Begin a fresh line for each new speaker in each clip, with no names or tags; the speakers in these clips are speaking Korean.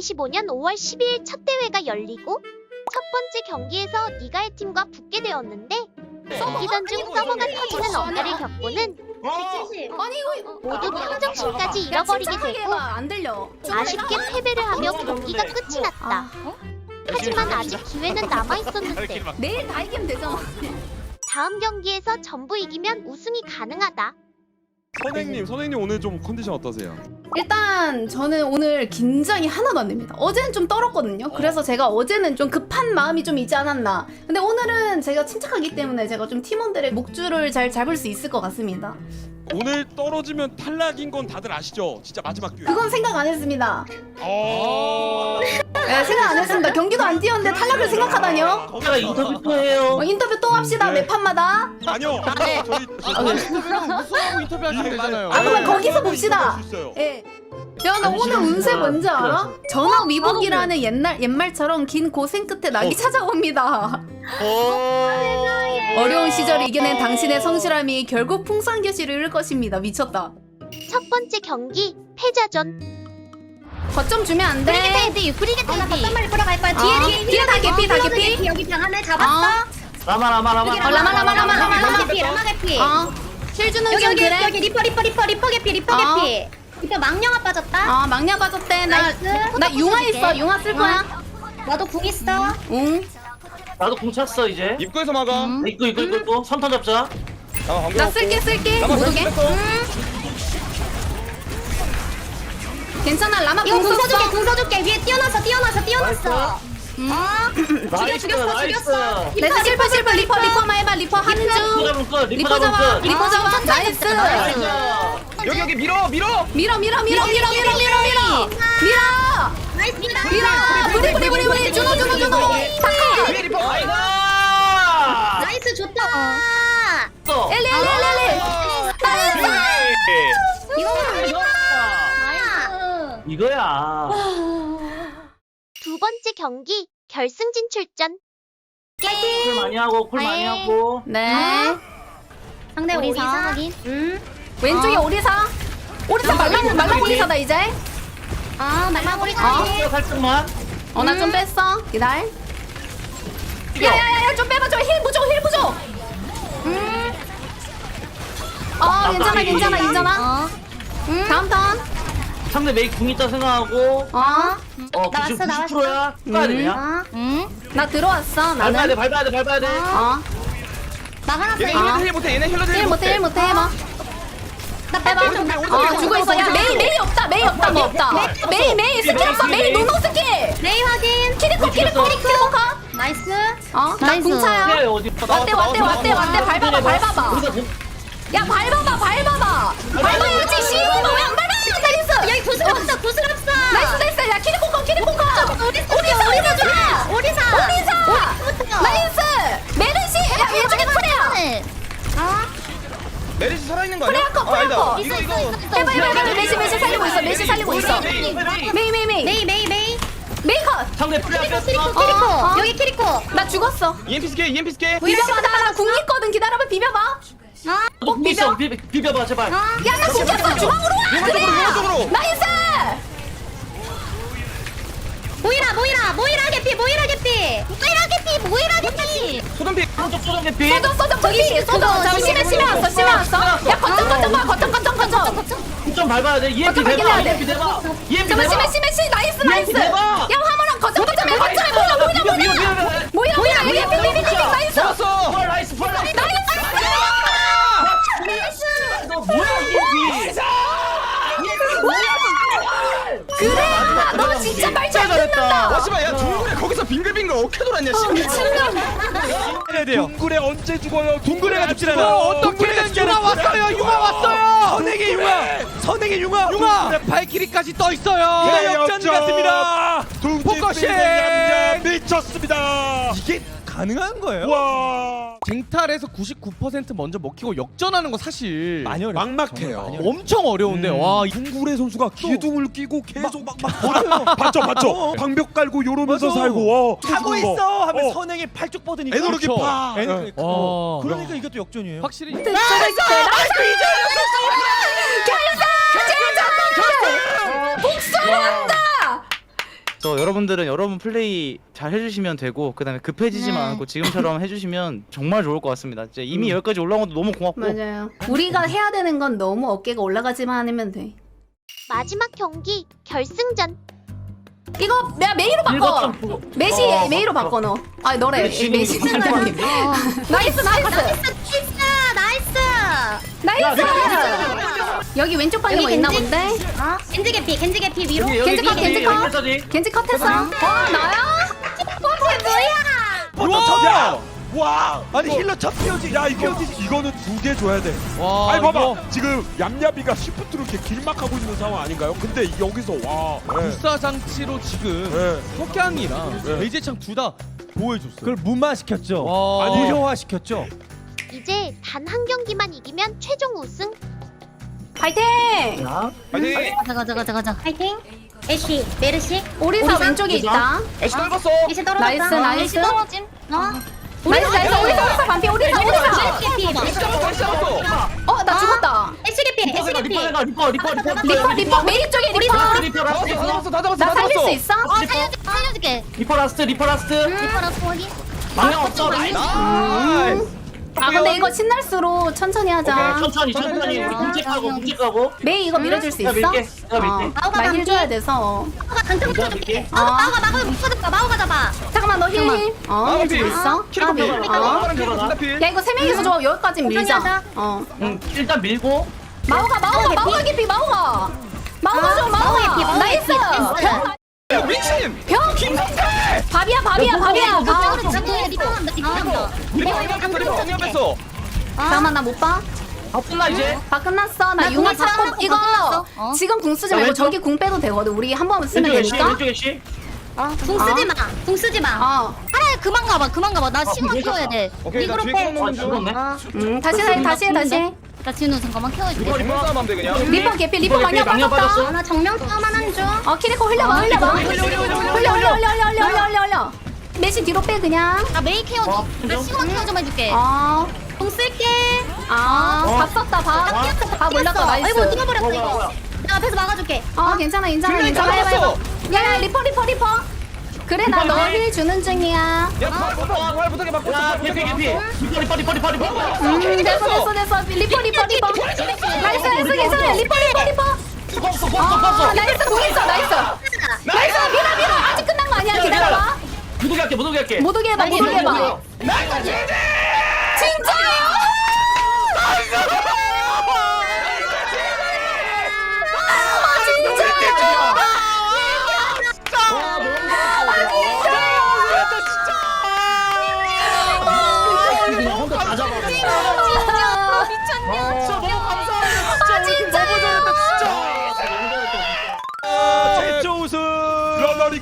2025년 5월 12일 첫 대회가 열리고 첫 번째 경기에서 니가의 팀과 붙게 되었는데 경기전 중 서버가 터지는 엄폐를 겪고는
아니 이거
모두 평정심까지 잃어버리게 되고
안 들려.
아쉽게 패배를 하며 경기가 끝이 났다. 하지만 아직 기회는 남아있었는데
내일 다 이기면 되잖아.
다음 경기에서 전부 이기면 우승이 가능하다.
선생님, 선생님 오늘 좀 컨디션 어떠세요?
일단 저는 오늘 긴장이 하나도 안 됩니다. 어제는 좀 떨었거든요. 그래서 제가 어제는 좀 급한 마음이 좀 있지 않았나. 근데 오늘은 제가 침착하기 때문에 제가 좀 팀원들의 목줄을 잘 잡을 수 있을 것 같습니다.
오늘 떨어지면 탈락인 건 다들 아시죠? 진짜 마지막 기회.
그건 생각 안 했습니다.
어.
네, 생각 안 했습니다. 경기도 안 뛰었는데 탈락을 생각하다뇨?
제가 인터뷰 또 해요.
어, 인터뷰 또 합시다.
네.
매 판마다.
아니요. 저희
아, 네.
무수하고 인터뷰하시면 되잖아요.
아, 그러면 거기서 봅시다. 예. 야, 나 오늘 운세 뭔지 알아? 전화 위복이라는 옛날 옛말처럼 긴 고생 끝에 낙이 찾아옵니다. 어려운 시절을 이겨낸 당신의 성실함이 결국 풍성교실을 이룰 것입니다. 미쳤다.
첫 번째 경기 패자전.
거점 주면 안 돼.
브리게트 브리게트
나 바텀 말리 끌어갈 거야.
어,
뒤에 뒤에
뒤에 다 개피, 다 개피.
여기 여기 방 안에 잡았어.
어,
라마 라마 라마.
어, 라마, 라마, 라마, 라마, 라마.
개피 라마 개피.
어. 힐 주는
여기
중
여기
그래.
여기 리퍼 리퍼 리퍼 리퍼 개피 리퍼
어.
개피. 리퍼 망령아 빠졌다.
어, 막냐 빠졌대. 나,
나이스.
나 융화 있어. 융화 쓸 거야.
나도 궁 있어.
응.
나도 공 찼어 이제.
입구에서 막아.
음.
이거 이거 이거 이거 선턴 잡자.
아,
나 쓸게, 쓸게. 오게.
뺐어.
응. 괜찮아. 라마
이거 궁 써줄게. 궁 써줄게. 위에 뛰어났어 뛰어났어 뛰어났어. 어? 죽여
나이스
죽였어
나이스.
죽였어.
내가 실패, 실패. 리퍼, 리퍼만 해봐. 리퍼 하는
리퍼
중.
거 리퍼
리퍼 잡아.
잡을 거.
리퍼 잡아. 나이스.
나이스.
여기 여기 밀어 밀어.
밀어, 밀어, 밀어, 밀어, 밀어, 밀어, 밀어. 밀어.
나이스 미라.
밀어. 부리, 부리, 부리, 부리. 준호, 준호, 준호. 타카.
위에 리퍼.
나이스.
나이스 좋다.
또.
엘리, 엘리, 엘리, 엘리. 나이스.
이거
나 이거야.
두 번째 경기 결승 진출전.
콜 많이 하고 콜 많이 하고.
네.
상대
오리사
오리사.
확인.
음.
왼쪽에 오리사. 오리사 말랑 말랑 오리사다 이제.
아 말랑 오리사.
아, 살짝만.
어 나 좀 뺐어. 기다려. 야야야야 좀 빼봐 좀힐 부족 힐 부족. 음. 어 괜찮아 괜찮아 괜찮아. 음. 다음 턴.
상대 메이 궁 있다 생각하고.
어.
어
나왔어,
90,
나왔어.
90%야. 가야 되냐?
어?
음. 나 들어왔어
밟아야 돼
나는.
밟아야 돼 밟아야 돼.
어.
나가놨어
얘네.
아.
힐 못해. 얘네 힐러들
힐 못해 힐 못해 해봐.
나 빼봐.
오른쪽 좀, 오른쪽
어
좀.
죽어 있어. 야 메이 메이 없다 메이 없다 뭐 없다. 메이 메이 스킬 없어 메이 노노 스킬.
레이 확인.
키리코 키리코 키리코 가.
나이스.
어 나
나이스.
궁차야.
피해 어디?
왔대 왔대 왔대 왔대 밟아봐 밟아봐.
우리가 공-
야 밟아봐 밟아봐. 밟아야지
없어 구슬 없어.
나이스 나이스 야 키리코 거. 오리사 오리사 좋아.
오리사.
오리사. 나이스. 메르시. 야 왼쪽에 프레야.
메리시 살아있는 거 아니야?
프레야 거
아, 아니다.
프레야 거.
이거 이거.
해봐 해봐 해봐 메시 메시 살리고 있어 메시 살리고 있어.
메이, 메이, 메이.
메이 메이 메이
메이
컷.
상대 프리야
키리코 키리코
뺐어.
키리코.
어, 어.
여기 키리코.
나 죽었어.
EMP 스케 EMP 스케.
비벼봐 나궁 있거든 기다려봐 비벼봐.
너궁 있어. 비- 비벼봐 제발.
야나 궁겼어 중앙으로 와. 그래.
오른쪽으로.
나이스.
모이라 개피 모이라 개피. 모이라 개피.
소덤피.
오른쪽 소정 개피.
소정 소정 저기 소정 잠 심해 심해 왔어 심해 왔어. 야 거점 거점 봐 거점 거점 거점.
좀 밟아야 돼. EMP 대박. EMP 대박. EMP
잠깐 심해
대박.
심해 심 나이스 나이스.
대박.
야 화물랑 거점 거점에 거점에 모이라 모
돌았냐 씨.
미친년.
해야 돼요. 둥글에 언제 죽어요? 둥글에가 죽지 않아.
어떻게든 융화 왔어요. 융화 왔어요.
선행의 융화. 선행의 융화. 융화.
발키리까지 떠 있어요.
네, 역전 같습니다.
포커싱!
미쳤습니다.
이게 가능한 거예요?
와.
쟁탈에서 99% 먼저 먹히고 역전하는 거 사실
많이. 막막해요.
엄청 어려운데
음.
와
둥굴의 선수가 기둥을 끼고 계속 막 막 버텨요. 봤죠, 봤죠. 방벽 깔고 요러면서
맞아.
살고 와.
하고 있어 하면
어.
선행이 팔쭉 뻗으니까
에너지
그렇죠.
파. 어.
와.
그러니까 이것도 역전이에요
확실히
복수한다
그래서 여러분들은 여러분 플레이 잘 해주시면 되고 그다음에 급해지지만
네.
않고 지금처럼 해주시면 정말 좋을 것 같습니다. 진짜 이미 여기까지 올라온 것도 너무 고맙고
맞아요. 우리가 해야 되는 건 너무 어깨가 올라가지만 않으면 돼.
마지막 경기 결승전
이거 내가 메이로 바꿔. 메시
어,
메이로 바꿔 너. 아 너래.
메시.
메시 선생님. 나이스 나이스
나이스
나이스. 여기 왼쪽 방에 뭐 있나 본데?
어? 겐지 개피 겐지 개피 위로
여기,
겐지 컷,
여기,
겐지
여기,
컷.
여기까지.
겐지 컷했어. 와 나야?
야! 와!
아니 힐러 첫 피오지.
야 이거 이거는 두 개 줘야 돼.
와
아니 봐봐
이거
지금 얌얌이가 시프트로 이렇게 길막하고 있는 상황 아닌가요? 근데 여기서 와. 네.
불사 장치로 지금
네.
석양이랑
네.
베이제창 둘 다 보호해줬어요.
그걸 무마시켰죠.
와.
아니,
무효화 시켰죠.
이제 단 한 경기만 이기면 최종 우승
파이팅!
가자 가자 가자 가자 파이팅. 애쉬 메르시.
오리사 왼쪽에 있다.
애쉬 떨궜어.
애쉬 떨어졌다.
나이스,
어,
나이스.
애쉬 떨어짐. 어?
오리사 나이스. 오리사 오리사 반피 오리사 오리사.
개피
어. 나 죽었다.
애쉬 개피 애쉬
리퍼
개피.
리퍼 리퍼 리퍼 리퍼
리퍼 리퍼 메이 쪽에 리퍼.
리퍼. 리퍼
다
라스트
잡았어 다 잡았어
나
다
살릴. 수 있어?
어 살려줄게 살려줄게.
리퍼 라스트 리퍼 라스트.
리퍼라스 확인
방향 없어 라인
아 근데 이거 신날수록 천천히 하자.
오케이 천천히 천천히 우리 굶직하고 굶직하고
메이 이거 밀어줄 수
내가
있어?
밀게 내가 밀게
나힐
반피
줘야 돼서.
강점 쳐줄게
어.
마오가 마오가 못 쳐줄까 마오가 잡아
잠깐만 너 힐. 어, 힐 주고 있어?
키로
까비.
밀어
어.
밀어
야 이거 세 명이서 좀 여기까지 밀자. 어.
응 일단 밀고
마오가 마오가 마오가 깊이 마오가. 마오가 좀 마오가. 나이스. 병.
미친.
병. 밥이야 밥이야 밥이야. 아.
리퍼 리퍼 한다 리퍼 한다
리퍼 방역했어 리퍼 방역했어.
잠깐만 나 못 봐.
아 끝나 이제
다 끝났어. 나
나
융화
궁 있어.
이거
끝났어. 어.
지금 궁 쓰지
야,
말고
왼쪽.
저기 궁 빼도 되거든. 우리 한 번 쓰면
왼쪽
되니까.
왼쪽 애쉬
궁 쓰지 마궁 쓰지 마
어.
차라리 그만 가봐 그만 가봐 나 시간
궁
키워야 돼
오케이, 나 뒤에
빼
끊는
아 죽었네
어.
음 다시 해 다시 해 다시 해.
나 지금 잠깐만 키워줄게
리퍼 리퍼 싸움하면 돼 그냥.
리퍼 개피 리퍼
리퍼 개피,
빠졌다.
빠졌어.
아, 나 정면 싸움 하나
줘어 키리코 흘려봐 흘려봐. 흘려 흘려 흘려 흘려 흘려 흘려 흘려 흘려. 메시 뒤로 빼 그냥.
나 메이 케어
어,
나? 시간 케어 좀 해줄게
어.
공 쓸게
아,
어.
밥 썼다, 밥. 밥 올렸다, 나이스.
아이고
뭐야,
이거
뭐야.
내가 앞에서 막아줄게
어, 괜찮아, 괜찮아,
분명히
괜찮아. 해봐, 해봐.
잡았어.
야, 야, 리퍼, 리퍼, 리퍼. 그래 나 너희 주는 중이야.
야, 팔 붙어, 팔 붙어, 막 붙어,
야, 팔 붙어, 피피. 리퍼리, 퍼리, 퍼리, 퍼리, 퍼리.
음 됐어 됐어 됐어. 리퍼 리퍼 리퍼. 나이스 나이스 괜찮아. 리퍼 리퍼 리퍼.
pos어, 퍼.
나이스 공 있어. 나이스 나이스. 밀어 밀어 아직 끝난 거 아니야. 기다려봐.
무더기 할게, 무더기 할게.
못 오게 해봐 못 오게 해봐.
나이스, 제제!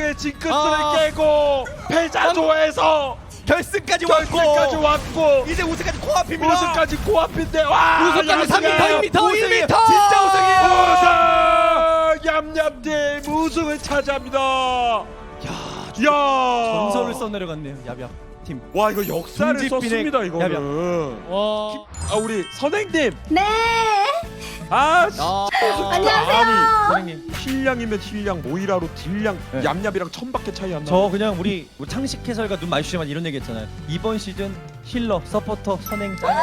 러너리그의 징크스를
아.
깨고 패자조에서
결승까지
결승까지
왔고
왔고
이제 우승까지 코앞입니다.
우승까지 코앞인데 와
우승까지 3m, 1m, 1m.
진짜 우승이에요.
우승 얌얌팀 우승을 차지합니다. 야, 야,
전설을 써내려갔네요. 야비야 팀.
와 이거 역사를 썼습니다 이거는.
와.
아 우리 선생님,
네.
아 씨.
아.
안녕하세요.
선생님.
힐량이면 힐량, 모이라로 딜량,
네.
얌얌이랑 천밖에 차이 안 나.
저 그냥 우리 뭐 창식 해설가 눈 마주치지만 이런 얘기 했잖아요. 이번 시즌 힐러, 서포터, 선행 짱.
아,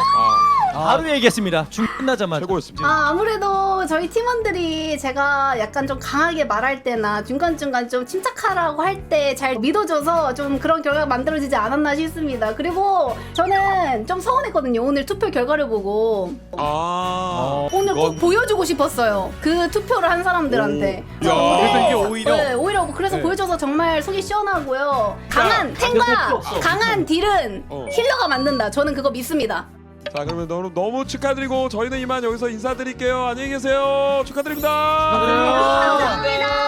바로 얘기했습니다. 중 끝나자마자.
최고였습니다.
아, 아무래도 저희 팀원들이 제가 약간 좀 강하게 말할 때나 중간중간 좀 침착하라고 할 때 잘 믿어줘서 좀 그런 결과가 만들어지지 않았나 싶습니다. 그리고 저는 좀 서운했거든요. 오늘 투표 결과를 보고.
아,
오늘 꼭
이건-
보여주고 싶었어요. 그 투표를 한 사람들한테.
오. 야.
그래서 이게 오히려
네, 오히려 그래서
네.
보여줘서 정말 속이 시원하고요. 강한
야,
탱과
필요 없어.
강한 딜은
어.
힐러가 만든다. 저는 그거 믿습니다.
자 그러면 너무 너무 축하드리고 저희는 이만 여기서 인사드릴게요. 안녕히 계세요. 축하드립니다.
축하드려요.
감사합니다